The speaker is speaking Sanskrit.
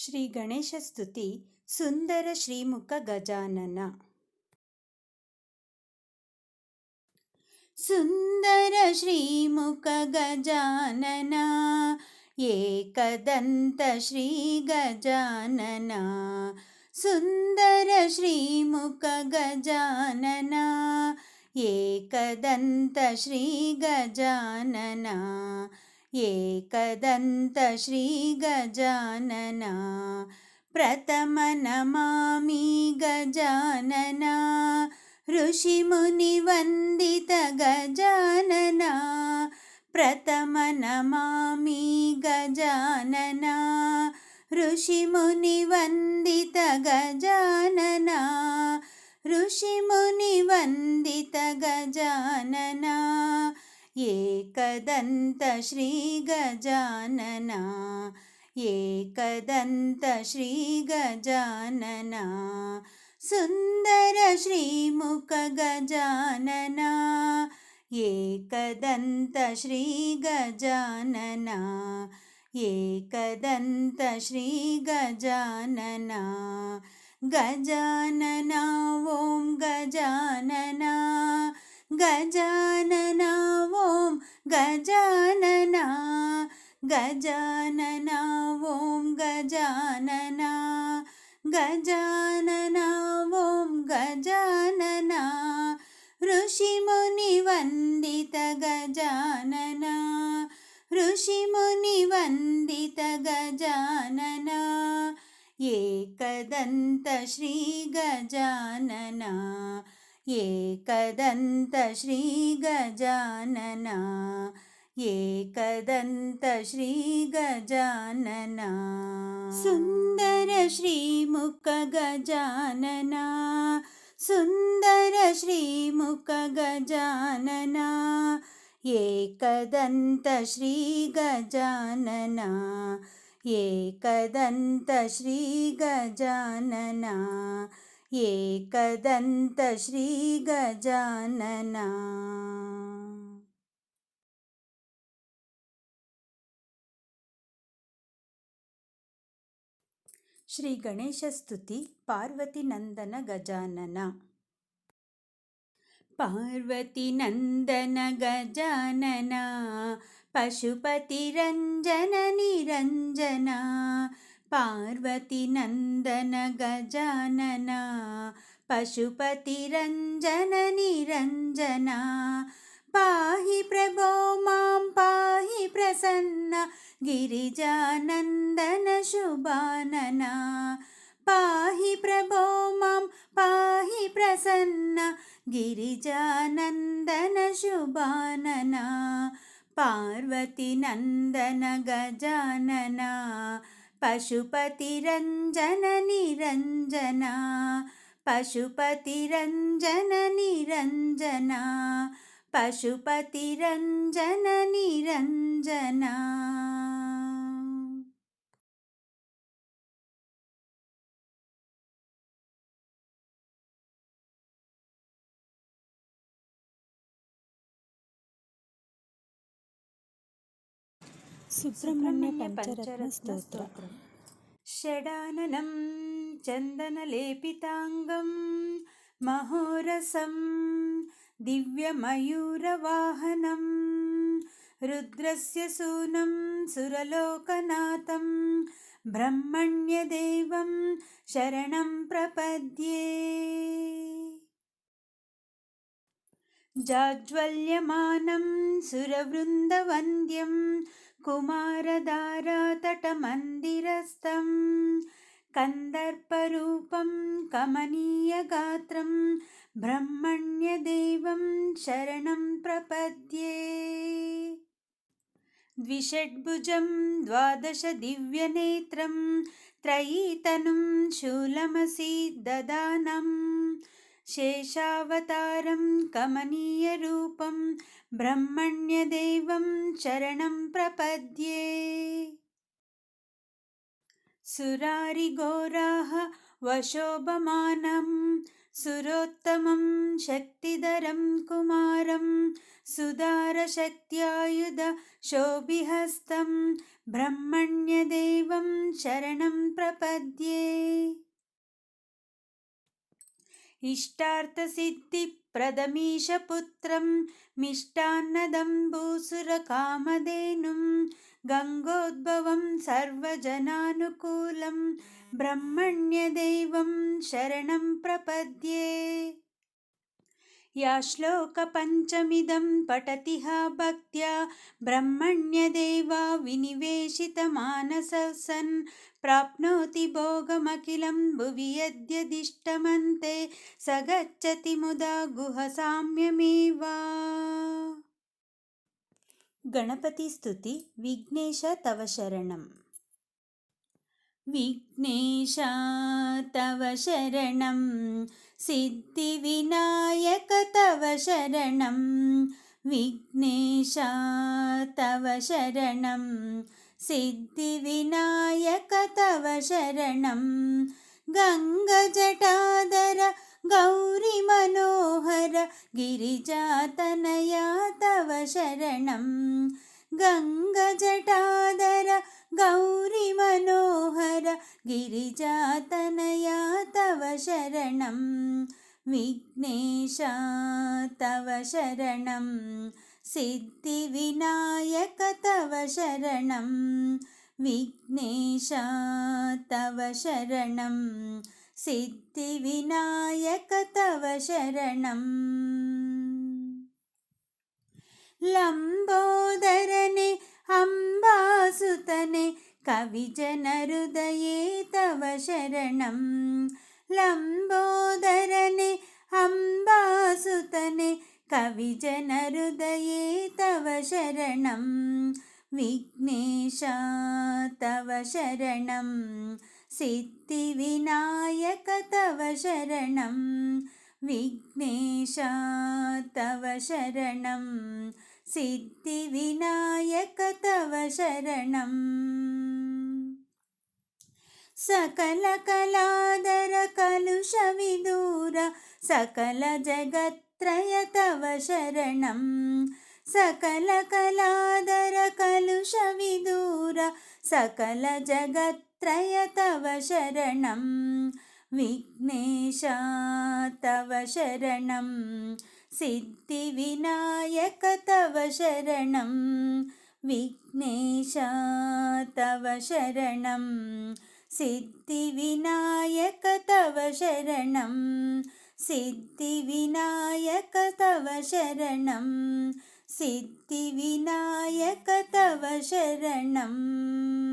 ಶ್ರೀ ಗಣೇಶ ಸ್ತುತಿ ಸುಂದರ ಶ್ರೀಮುಖ ಗಜಾನನ ಸುಂದರ ಶ್ರೀಮುಖ ಗಜಾನನ ಏಕದಂತ ಶ್ರೀ ಗಜಾನನ ಸುಂದರ ಶ್ರೀಮುಖ ಗಜಾನನ ಏಕದಂತ ಶ್ರೀ ಗಜಾನನ एकदन्त श्रीगजानना प्रथमनमामि गजानना ऋषिमुनिवन्दितगजानना प्रथमनमामि गजानना ऋषिमुनिवन्दितगजानना ऋषिमुनिवन्दितगजानना एकदन्त श्रीगजानना एकदन्त श्रीगजानना सुन्दर श्रीमुखगजानना एकदन्त श्रीगजानना एकदन्त श्रीगजानना गजानना ॐ गजानना गजानना ॐ गजानना गजानना ॐ गजानना गजानना ॐ गजानना ऋषिमुनिवन्दितगजानना ऋषिमुनिवन्दितगजानना एकदन्त श्रीगजानना एकदन्त श्रीगजानना एकदन्त श्रीगजानना सुन्दर श्रीमुखगजानना सुन्दर श्रीमुखगजानना एकदन्त श्रीगजानना एकदन्त श्रीगजानना एकदन्तश्रीगजानना। श्रीगणेशस्तुति पार्वतीनन्दन गजानन पार्वतीनन्दन गजानना पशुपतिरञ्जन निरञ्जना पार्वतीनन्दन गजानना पशुपतिरञ्जननिरञ्जना पाहि प्रभो मां पाहि प्रसन्ना गिरिजानन्दनशुभना पाहि प्रभो मां पाहि प्रसन्ना गिरिजानन्दनशुबानना पार्वतीनन्दन गजनना पशुपतिरञ्जन निरञ्जना पशुपतिरञ्जन निरञ्जना पशुपतिरञ्जन निरञ्जना సుబ్రహ్మణ్య పంచరత్న స్తోత్రం. షడాననం చందనలేపితాంగం మహోరసం దివ్యమయూరవాహనం రుద్రస్య శూనం సురలోకనాథం బ్రహ్మణ్యదేవం శరణం ప్రపద్యే. जाज्वल्यमानं सुरवृन्दवन्द्यं कुमारधारातटमन्दिरस्थं कन्दर्परूपं कमनीयगात्रं ब्रह्मण्यदेवं शरणं प्रपद्ये। द्विषड्भुजं द्वादशदिव्यनेत्रं त्रयीतनुं शूलमसि ददानम् शेषावतारं कमनीयरूपं ब्रह्मण्यदेवं शरणं प्रपद्ये। सुरारिघोराः वशोभमानं सुरोत्तमं शक्तिधरं कुमारं सुधारशक्त्यायुधशोभिहस्तं ब्रह्मण्यदेवं शरणं प्रपद्ये इष्टार्थसिद्धिप्रदमीशपुत्रं मिष्टान्नदम्बूसुरकामधेनुं गङ्गोद्भवं सर्वजनानुकूलं ब्रह्मण्यदेवं शरणं प्रपद्ये या श्लोकपञ्चमिदं पठति हा भक्त्या ब्रह्मण्यदेवा विनिवेशितमानसः सन् प्राप्नोति भोगमखिलं भुवि यद्यदिष्टमन्ते स गच्छति मुदा गुहसाम्यमेव गणपतिस्तुति विघ्नेश तव शरणम् विघ्नेश तव शरणं। सिद्धिविनायक तव शरणं। विघ्नेश तव शरणं। सिद्धिविनायक तव शरणं। गङ्गजटाधर गौरिमनोहर गिरिजातनया तव शरणं। गङ्गजटाधर गौरिमनोहर गिरिजातनया तव शरणं विघ्नेश तव शरणं सिद्धिविनायक तव शरणं विघ्नेश तव शरणं सिद्धिविनायक तव शरणम् लम्बोदरने अम्बासुतने कविजनहृदये तव शरणं। लम्बोदरने अम्बासुतने कविजनहृदये तव शरणं। विघ्नेश तव शरणं। सिद्धिविनायक तव शरणं। विघ्नेश तव शरणं सिद्धिविनायक तव शरणम् सकलकलादर कलुषविदूर सकलजगत्त्रय तव शरणं सकलकलादर कलुषविदूर सकलजगत्त्रय तव शरणं विघ्नेश तव शरणं सिद्धिविनायक तव शरणं विघ्नेश तव शरणं। सिद्धिविनायक तव शरणं सिद्धिविनायक तव शरणं। सिद्धिविनायक तव शरणम्